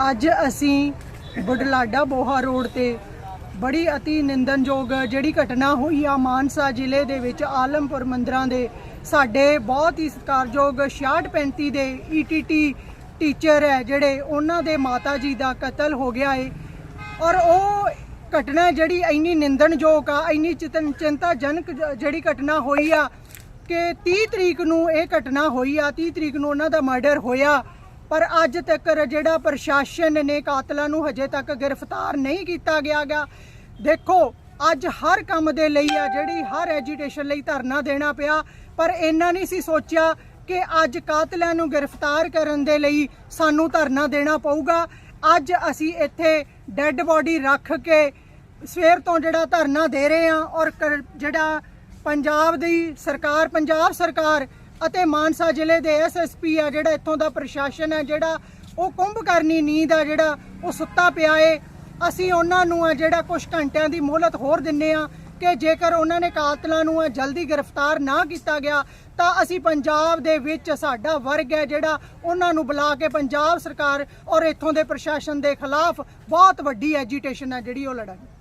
ਅੱਜ ਅਸੀਂ ਬੁਢਲਾਡਾ ਬੋਹਾ ਰੋਡ ਤੇ ਬੜੀ ਅਤੀ ਨਿੰਦਨਯੋਗ ਜਿਹੜੀ ਘਟਨਾ ਹੋਈ ਆ ਮਾਨਸਾ ਜ਼ਿਲ੍ਹੇ ਦੇ ਵਿੱਚ ਆਲਮਪੁਰ ਮੰਦਰਾਂ ਦੇ, ਸਾਡੇ ਬਹੁਤ ਹੀ ਸਤਿਕਾਰਯੋਗ 6635 ਦੇ ਈਟੀਟੀ ਟੀਚਰ ਹੈ ਜਿਹੜੇ, ਉਹਨਾਂ ਦੇ ਮਾਤਾ ਜੀ ਦਾ ਕਤਲ ਹੋ ਗਿਆ ਏ। ਔਰ ਉਹ ਘਟਨਾ ਜਿਹੜੀ ਇੰਨੀ ਨਿੰਦਣਯੋਗ ਆ, ਇੰਨੀ ਚਿੰਤਨ, ਚਿੰਤਾਜਨਕ ਜਿਹੜੀ ਘਟਨਾ ਹੋਈ ਆ ਕਿ 30 ਤਰੀਕ ਨੂੰ ਇਹ ਘਟਨਾ ਹੋਈ ਆ 30 ਤਰੀਕ ਨੂੰ ਉਹਨਾਂ ਦਾ ਮਰਡਰ ਹੋਇਆ। ਪਰ ਅੱਜ ਤੱਕ ਜਿਹੜਾ ਪ੍ਰਸ਼ਾਸਨ ਨੇ ਕਾਤਲਾਂ ਨੂੰ ਹਜੇ ਤੱਕ ਗ੍ਰਿਫਤਾਰ ਨਹੀਂ ਕੀਤਾ ਗਿਆ ਗਾ। ਦੇਖੋ, ਅੱਜ ਹਰ ਕੰਮ ਦੇ ਲਈ ਆ, ਜਿਹੜੀ ਹਰ ਐਜੀਟੇਸ਼ਨ ਲਈ ਧਰਨਾ ਦੇਣਾ ਪਿਆ, ਪਰ ਇਹਨਾਂ ਨਹੀਂ ਸੀ ਸੋਚਿਆ ਕਿ ਅੱਜ ਕਾਤਲਾਂ ਨੂੰ ਗ੍ਰਿਫਤਾਰ ਕਰਨ ਦੇ ਲਈ ਸਾਨੂੰ ਧਰਨਾ ਦੇਣਾ ਪਊਗਾ। ਅੱਜ ਅਸੀਂ ਇੱਥੇ ਡੈੱਡ ਬੋਡੀ ਰੱਖ ਕੇ ਸਵੇਰ ਤੋਂ ਜਿਹੜਾ ਧਰਨਾ ਦੇ ਰਹੇ ਆ ਔਰ ਕਰ- ਜਿਹੜਾ ਪੰਜਾਬ ਦੀ ਸਰਕਾਰ, ਪੰਜਾਬ ਸਰਕਾਰ ਅਤੇ ਮਾਨਸਾ ਜ਼ਿਲ੍ਹੇ ਦੇ ਐਸਐਸਪੀ ਆ ਜਿਹੜਾ ਇੱਥੋਂ ਦਾ ਪ੍ਰਸ਼ਾਸਨ ਹੈ ਜਿਹੜਾ ਉਹ ਕੁੰਭ ਕਰਨੀ ਨੀਂਦ ਆ ਜਿਹੜਾ ਉਹ ਸੁੱਤਾ ਪਿਆ ਏ। ਅਸੀਂ ਉਹਨਾਂ ਨੂੰ ਆ ਜਿਹੜਾ ਕੁਝ ਘੰਟਿਆਂ ਦੀ ਮੋਹਲਤ ਹੋਰ ਦਿੰਨੇ ਆ ਕਿ ਜੇਕਰ ਉਹਨਾਂ ਨੇ ਕਾਤਲਾਂ ਨੂੰ ਆ ਜਲਦੀ ਗ੍ਰਿਫਤਾਰ ਨਾ ਕੀਤਾ ਗਿਆ, ਤਾਂ ਅਸੀਂ ਪੰਜਾਬ ਦੇ ਵਿੱਚ ਸਾਡਾ ਵਰਗ ਹੈ ਜਿਹੜਾ ਉਹਨਾਂ ਨੂੰ ਬੁਲਾ ਕੇ ਪੰਜਾਬ ਸਰਕਾਰ ਔਰ ਇੱਥੋਂ ਦੇ ਪ੍ਰਸ਼ਾਸਨ ਦੇ ਖਿਲਾਫ ਬਹੁਤ ਵੱਡੀ ਐਜੀਟੇਸ਼ਨ ਹੈ ਜਿਹੜੀ ਉਹ ਲੜਾਂਗੇ